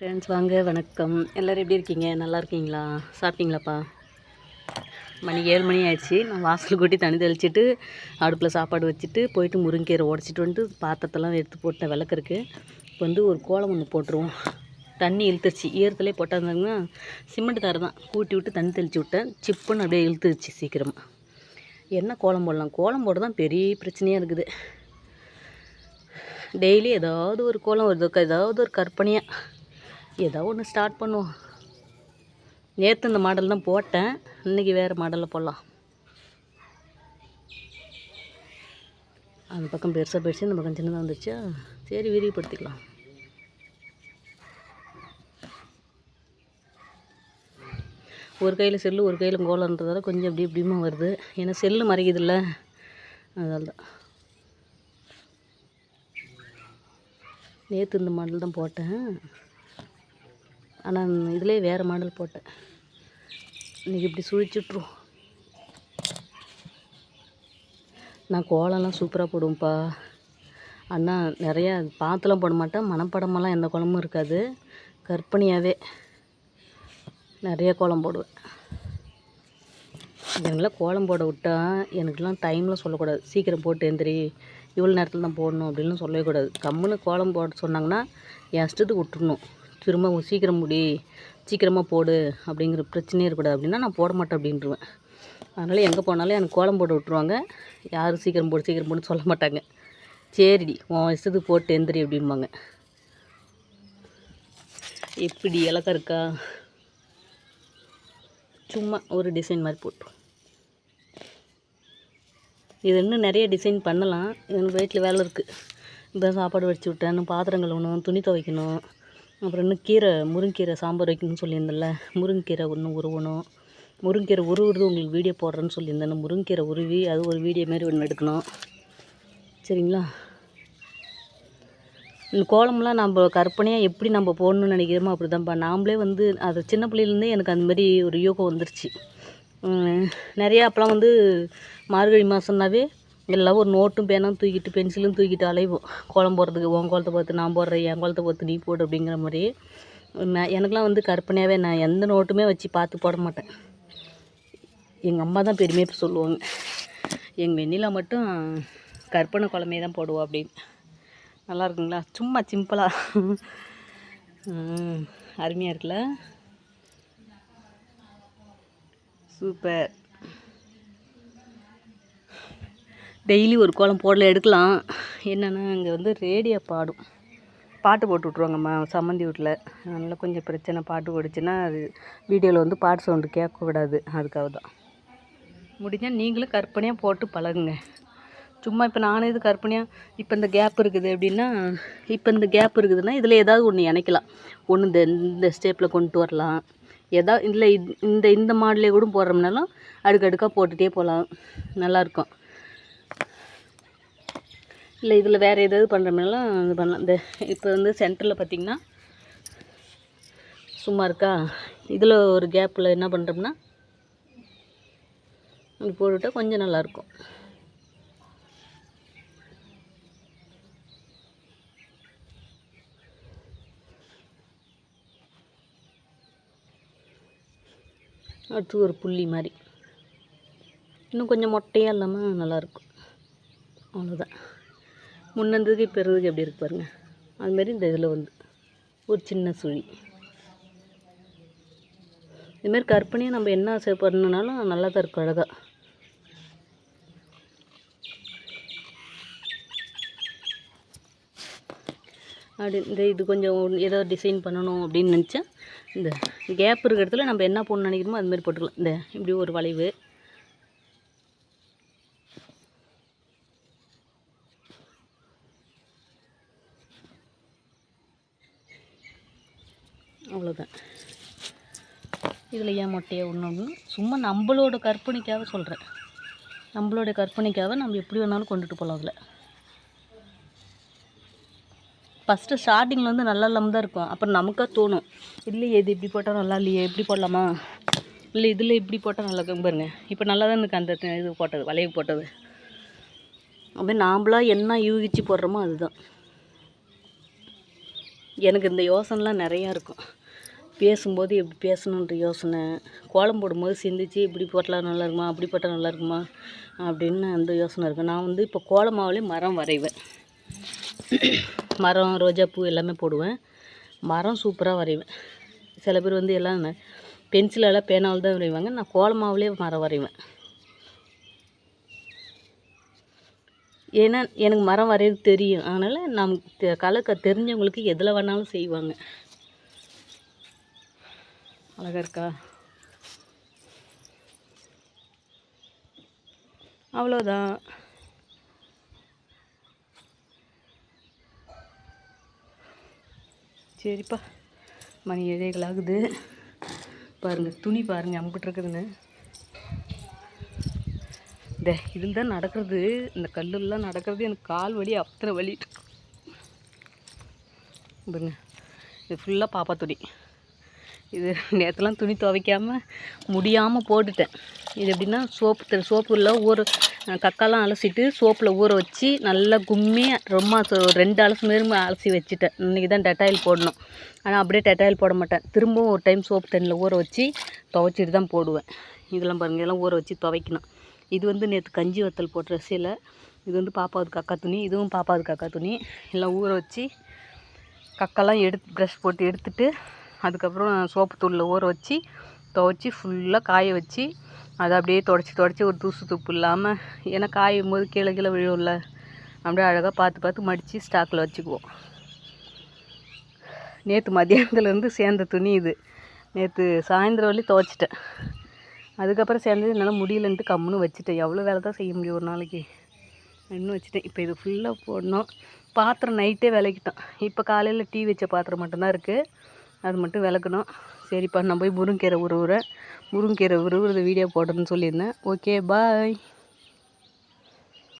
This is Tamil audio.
ஃப்ரெண்ட்ஸ் வாங்க வணக்கம். எல்லோரும் எப்படி இருக்கீங்க? நல்லா இருக்கீங்களா? சாப்பிட்டீங்களாப்பா? மணி ஏழு மணி ஆயிடுச்சு. நான் வாசல் கூட்டி தண்ணி தெளிச்சிட்டு அடுப்பில் சாப்பாடு வச்சுட்டு போயிட்டு முருங்கீரை உடச்சிட்டு வந்துட்டு பாத்திரத்தெல்லாம் எடுத்து போட்டேன். விளக்குறக்கு இப்போ வந்து ஒரு கோலம் ஒன்று போட்டுருவோம். தண்ணி இழுத்துருச்சு. ஈரத்துலேயே போட்டாங்கன்னா சிமெண்ட் தாரை தான். கூட்டி விட்டு தண்ணி தெளித்து விட்டேன். சிப்புன்னு அப்படியே இழுத்துருச்சு சீக்கிரமாக என்ன கோலம் போடலாம்? கோலம் போட தான் பெரிய பிரச்சனையாக இருக்குது. டெய்லி ஏதாவது ஒரு கோலம் ஒரு ஏதாவது ஒரு கற்பனையாக ஏதோ ஒன்று ஸ்டார்ட் பண்ணுவோம். நேற்று இந்த மாடல் தான் போட்டேன். இன்றைக்கி வேறு மாடலில் போடலாம். அந்த பக்கம் பெருசாக போயிடுச்சு இந்த பக்கம் சின்னதாக வந்துருச்சா? சரி விரிவுபடுத்திக்கலாம். ஒரு கையில் செல்லு ஒரு கையில் கோலன்றதால கொஞ்சம் அப்படி இப்படியுமா வருது. ஏன்னா செல்லு மறைக்குதுல்ல அதால் தான். நேற்று இந்த மாடல் தான் போட்டேன். ஆனால் இதிலே வேறு மாடல் போட்டேன். இன்றைக்கி இப்படி சுழிச்சுட்ருவோம் நான் கோலம்லாம் சூப்பராக போடுவேன்ப்பா. அண்ணா நிறையா பாத்தெலாம் போட மாட்டேன். மனப்படமெல்லாம் எந்த குழம்பும் இருக்காது. கற்பனையாகவே நிறைய கோலம் போடுவேன். எனக்குலாம் கோலம் போட விட்டா எனக்குலாம் டைம்லாம் சொல்லக்கூடாது. சீக்கிரம் போட்டு எந்திரி. இவ்வளோ நேரத்தில் தான் போடணும் அப்படின்னு சொல்லவே கூடாது. கம்முன்னு கோலம் போட சொன்னாங்கன்னா என் இஷ்டத்துக்கு விட்டுறணும். திரும்ப சீக்கிரம் முடி சீக்கிரமாக போடு அப்படிங்கிற பிரச்சனையே இருக்கக்கூடாது. அப்படின்னா நான் போட மாட்டேன் அப்படின்ட்டுருவேன் அதனால் எங்கே போனாலும் எனக்கு கோலம் போட்டு விட்ருவாங்க யாரும் சீக்கிரம் போடு சீக்கிரம் போடுன்னு சொல்ல மாட்டாங்க. சரிடி உன் இஷ்டத்துக்கு போட்டு எந்திரி அப்படிம்பாங்க. எப்படி இலக்கா இருக்கா? சும்மா ஒரு டிசைன் மாதிரி போட்டு. இது இன்னும் நிறைய டிசைன் பண்ணலாம். எனக்கு வீட்டில் வேலை இருக்குது இப்போ சாப்பாடு வடிச்சு விட்டேன். பாத்திரம் கழுவணும் துணி துவைக்கணும். அப்புறம் இன்னும் கீரை முருங்கீரை சாம்பார் வைக்கணும்னு சொல்லியிருந்தேன்ல. முருங்கீரை ஒன்று உருவணும். முருங்கீரை உருவுறது உங்களுக்கு வீடியோ போடுறேன்னு சொல்லியிருந்தேன் முருங்கீரை உருவி அது ஒரு வீடியோ மாதிரி ஒன்று எடுக்கணும். சரிங்களா? இந்த கோலம்லாம் நம்ம கற்பனையாக எப்படி நம்ம போடணும்னு நினைக்கிறோமோ அப்படி தான்ப்பா நாமளே வந்து அது சின்ன பிள்ளையிலேருந்தே எனக்கு அந்த மாதிரி ஒரு யோகம் வந்துருச்சு. நிறையா அப்போலாம் வந்து மார்கழி மாதம்னாவே எல்லாம் ஒரு நோட்டும் பேனும் தூக்கிட்டு பென்சிலும் தூக்கிட்டு அலைவோம் கோலம் போடுறதுக்கு உன் கோலத்தை பார்த்து நான் போடுறேன் என் கோலத்தை பார்த்து நீ போடு அப்படிங்கிற மாதிரி. நான் எனக்கெலாம் வந்து கற்பனையாகவே நான் எந்த நோட்டுமே வச்சு பார்த்து போட மாட்டேன். எங்கள் அம்மா தான் பெருமையாக சொல்லுவாங்க. எங்கள் வெண்ணிலா மட்டும் கற்பனை குழம்பே தான் போடுவோம் அப்படின்னு. நல்லா இருக்குங்களா? சும்மா சிம்பிளாக அருமையாக இருக்குல்ல? சூப்பர். டெய்லி ஒரு கோலம் போடல எடுக்கலாம். என்னென்னா இங்கே வந்து ரேடியோ பாடும். பாட்டு போட்டு விட்ருவாங்கம்மா சம்மந்தி வீட்டில் அதனால் கொஞ்சம் பிரச்சனை பாட்டு போடுச்சுன்னா அது வீடியோவில் வந்து பாட்டு சவுண்டு கேட்கக்கூடாது. அதுக்காக தான். முடிஞ்சால் நீங்களும் கற்பனையாக போட்டு பழகுங்க. சும்மா இப்போ நானும் இது கற்பனையாக இப்போ இந்த கேப் இருக்குது அப்படின்னா இப்போ இந்த கேப் இருக்குதுன்னா இதில் ஏதாவது ஒன்று இணைக்கலாம். ஒன்று இந்த இந்த ஸ்டெப்பில் கொண்டு வரலாம். எதா இல்லை இந்த இந்த மாடலே கூட போடுறோம்னாலும் அடுக்கடுக்காக போட்டுகிட்டே போகலாம். நல்லாயிருக்கும் இல்லை இதில் வேறு ஏதாவது பண்ணுறோம்னாலும் இது பண்ணலாம். இந்த இப்போ வந்து சென்டரில் பார்த்திங்கன்னா சும்மா இருக்கா? இதில் ஒரு கேப்பில் என்ன பண்ணுறோம்னா இப்படி போட்டுவிட்டா கொஞ்சம் நல்லாயிருக்கும் அடுத்து ஒரு புள்ளி மாதிரி. இன்னும் கொஞ்சம் மொட்டையாக இல்லாமல் நல்லாயிருக்கும் அவ்வளோதான் முன்னந்ததுக்கு இப்போ இருந்ததுக்கு எப்படி இருக்கு பாருங்கள் அதுமாரி இந்த இதில் வந்து ஒரு சின்ன சுழி. இதுமாரி கற்பனையை நம்ம என்ன செ- பண்ணனாலும் நல்லா தான் இருக்கும் அழகாக அப்படி இந்த இது கொஞ்சம் ஏதோ டிசைன் பண்ணணும் அப்படின்னு நினச்சா இந்த கேப் இருக்கிற இடத்துல நம்ம என்ன போடணும்னு நினைக்கிறோமோ அதுமாரி போட்டுக்கலாம். இந்த இப்படி ஒரு வளைவு. அவ்வளோதான் இதில் ஏன் மொட்டையை ஒன்று சும்மா நம்மளோட கற்பனைக்காக சொல்கிறேன் நம்மளோட கற்பனைக்காக நம்ம எப்படி வேணாலும் கொண்டுட்டு போகலாம் அதில். ஃபஸ்ட்டு ஸ்டார்டிங்கில் வந்து நல்லா இல்லாமல் தான் இருக்கும். அப்புறம் நமக்காக தோணும். இல்லையே இது இப்படி போட்டால் நல்லா இல்லையே எப்படி போடலாமா? இல்லை இதில் இப்படி போட்டால் நல்லா இருக்கும் பாருங்க. இப்போ நல்லா தான் எனக்கு அந்த இது போட்டது வளைவு போட்டது. அப்படியே நாம்பளாக என்ன யூகிச்சு போடுறோமோ அதுதான். எனக்கு இந்த யோசனைலாம் நிறையா இருக்கும். பேசும்போது எப்படி பேசணுன்ற யோசனை கோலம் போடும்போது சிந்திச்சு இப்படி போட்டலாம் நல்லா இருக்குமா அப்படி போட்டால் நல்லா இருக்குமா அப்படின்னு அந்த யோசனை இருக்கும். நான் வந்து இப்போ கோலமாவிலே மரம் வரைவேன். மரம் ரோஜாப்பூ எல்லாமே போடுவேன். மரம் சூப்பராக வரைவேன். சில பேர் வந்து எல்லாம் பென்சிலால் பேனாவில் தான் வரைவாங்க. நான் கோலமாவிலே மரம் வரைவேன். ஏன்னா எனக்கு மரம் வரையிறது தெரியும். அதனால் நமக்கு கலக்க தெரிஞ்சவங்களுக்கு எதில் வேணாலும் செய்வாங்க. அழகாக இருக்கா? அவ்வளோதான். சரிப்பா. மணி ஏழைகள் ஆகுது. பாருங்கள் துணி பாருங்கள் அம்பிட்டு இருக்குதுன்னு இந்த இதில் தான் நடக்கிறது இந்த கல்லெல்லாம் நடக்கிறது எனக்கு கால் வலி அத்தனை வலி. பாருங்க இது ஃபுல்லாக பாப்பா துணி. இது நேற்றுலாம் துணி துவைக்காமல் முடியாமல் போட்டுட்டேன். இது எப்படின்னா சோப்பு சோப்புல ஊற கக்காலாம் அலசிட்டு சோப்பில் ஊற வச்சு நல்லா கும்மி ரொம்ப ரெண்டு அலசு மாரி அலசி வச்சுட்டேன். இன்றைக்கி தான் டெட்டாயில் போடணும். ஆனால் அப்படியே டெட்டாயில் போட மாட்டேன். திரும்பவும் ஒரு டைம் சோப்பு தண்ணியில் ஊற வச்சு துவைச்சிட்டு தான் போடுவேன். இதெல்லாம் பாருங்கள் இதெல்லாம் ஊற வச்சு துவைக்கணும். இது வந்து நேற்று கஞ்சி வத்தல் போட்ட ட்ரெஸ்ஸில் இது வந்து பாப்பாவுக்கு கக்கா துணி இதுவும் பாப்பாவுக்கு கக்கா துணி. எல்லாம் ஊற வச்சு கக்கெல்லாம் எடுத்து ப்ரஷ் போட்டு எடுத்துட்டு அதுக்கப்புறம் சோப்பு தூளில் ஊற வச்சு துவச்சி ஃபுல்லாக காய வச்சு அதை அப்படியே தொடச்சி தொடச்சி ஒரு தூசு துப்பு இல்லாமல் ஏன்னா காயும் போது கீழே கீழே விழும்ல அப்படியே அழகாக பார்த்து பார்த்து மடித்து ஸ்டாக்கில் வச்சுக்குவோம். நேற்று மத்தியானத்துலேருந்து சேர்ந்த துணி இது. நேற்று சாயந்தரம் வரையும் துவைச்சிட்டேன். அதுக்கப்புறம் சேர்ந்தது என்னால் முடியலன்ட்டு கம்முன்னு வச்சுட்டேன். எவ்வளோ வேலை தான் செய்ய முடியும் ஒரு நாளைக்கு? இன்னும் வச்சுட்டேன். இப்போ இது ஃபுல்லாக போடணும். பாத்திரம் நைட்டே விளக்கிட்டோம். இப்போ காலையில் டீ வச்ச பாத்திரம் மட்டும்தான் இருக்குது அது மட்டும் விளக்கணும். சரிப்பா நான் போய் முருங்கீரை உருவுறேன். முருங்கீரை உருவுறது வீடியோ போடுறேன்னு சொல்லியிருந்தேன். Okay bye